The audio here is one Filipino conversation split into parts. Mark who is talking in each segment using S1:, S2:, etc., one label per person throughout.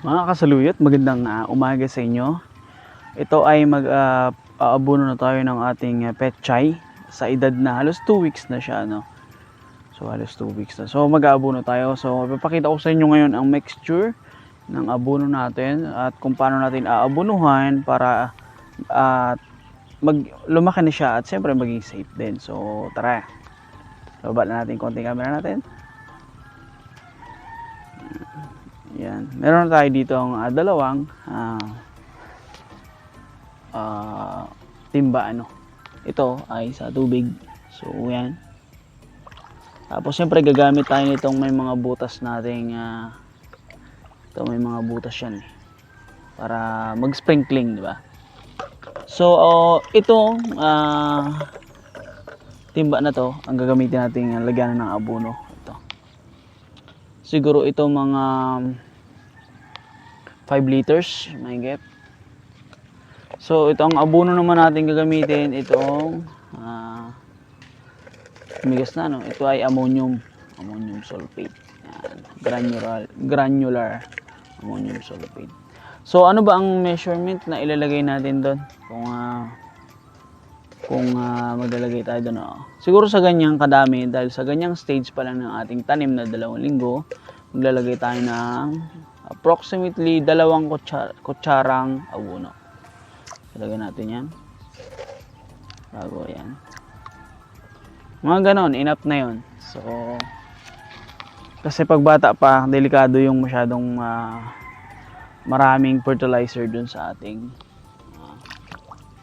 S1: Mga kasaluyot, magandang ah, umaga sa inyo. Ito ay mag ah, aabuno na tayo ng ating ah, pet chai sa edad na halos 2 weeks na siya no. So halos 2 weeks na. So mag-aabuno tayo. So ipapakita ko sa inyo ngayon ang mixture ng abono natin at kung paano natin aabunuhan para at mag lumaki na siya at siyempre maging safe din. So tara. Baba na natin konting camera natin. Yan. Meron tayo dito ang ah, dalawang ah, ah, timba ano. Ito ay sa tubig. So yan. Tapos siyempre gagamit tayo nitong may mga butas nating ah, ito may mga butas yan eh. Para mag-sprinkling, di ba? So oh, ito ah, timba na to ang gagamitin nating ah, lagyan ng abono. Ito. Siguro ito mga 5 liters, may get. So ito ang abono naman natin gagamitin itong ah migas na no. Ito ay ammonium, ammonium sulfate. Yan. Granular, granular ammonium sulfate. So ano ba ang measurement na ilalagay natin doon? Kung ah, kung ah, maglalagay tayo doon. oh. Siguro sa ganyang kadami dahil sa ganyang stage pa lang ng ating tanim na dalawang linggo, maglalagay tayo ng approximately dalawang kutsara, kutsarang abono. Ilagay natin yan. Bago yan. Mga ganon, enough na yon. So, kasi pag bata pa, delikado yung masyadong ah, maraming fertilizer dun sa ating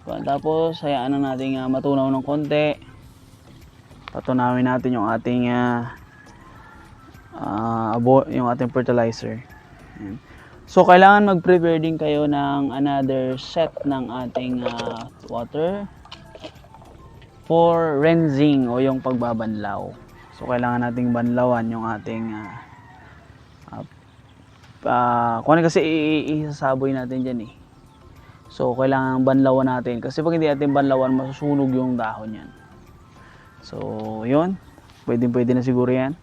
S1: kuwan. tapos hayaan na natin ah, matunaw ng konti patunawin natin yung ating ah, ah, abo, yung ating fertilizer. So kailangan mag-prepare din kayo ng another set ng ating ah, water for rinsing o yung pagbabanlaw so kailangan nating banlawan yung ating ah, ah kung ano kasi isasaboy natin dyan eh. So, kailangan banlawan natin. Kasi pag hindi natin banlawan, masusunog yung dahon yan. So, yun. Pwede, pwede na siguro yan.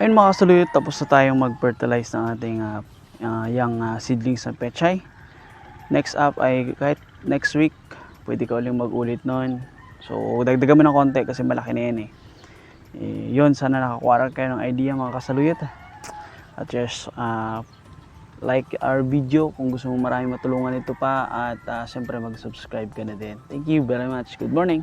S1: Ayun mga kasaluyot, tapos na tayong mag-fertilize ng ating ah, ah, young ah, seedlings ng pechay. Next up ay kahit next week, pwede ka uling mag-ulit nun. So, dagdagan mo ng konti kasi malaki na yan eh. eh yun, sana nakakuha kayo ng idea mga kasaluyot. At just ah, like our video kung gusto mo marami matulungan ito pa at ah, siyempre mag-subscribe ka na din. Thank you very much. Good morning.